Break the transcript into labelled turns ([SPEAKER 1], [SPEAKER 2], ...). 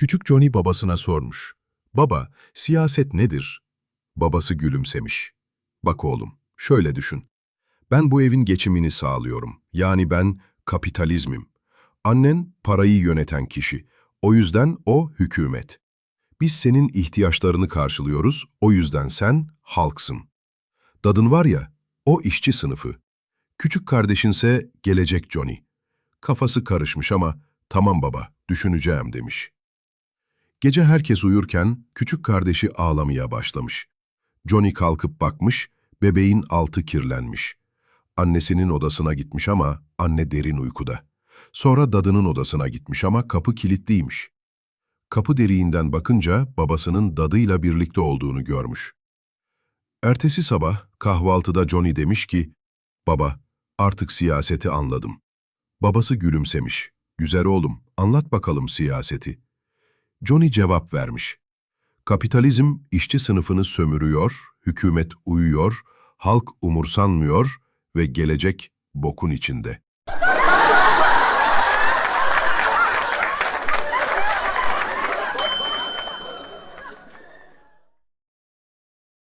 [SPEAKER 1] Küçük Johnny babasına sormuş. Baba, siyaset nedir? Babası gülümsemiş. Bak oğlum, şöyle düşün. Ben bu evin geçimini sağlıyorum. Yani ben kapitalizmim. Annen parayı yöneten kişi. O yüzden o hükümet. Biz senin ihtiyaçlarını karşılıyoruz, o yüzden sen halksın. Dadın var ya, o işçi sınıfı. Küçük kardeşinse gelecek Johnny. Kafası karışmış ama tamam baba, düşüneceğim demiş. Gece herkes uyurken küçük kardeşi ağlamaya başlamış. Johnny kalkıp bakmış, bebeğin altı kirlenmiş. Annesinin odasına gitmiş ama anne derin uykuda. Sonra dadının odasına gitmiş ama kapı kilitliymiş. Kapı deliğinden bakınca babasının dadıyla birlikte olduğunu görmüş. Ertesi sabah kahvaltıda Johnny demiş ki, Baba, artık siyaseti anladım. Babası gülümsemiş. Güzel oğlum, anlat bakalım siyaseti. Johnny cevap vermiş. Kapitalizm işçi sınıfını sömürüyor, hükümet uyuyor, halk umursanmıyor ve gelecek bokun içinde.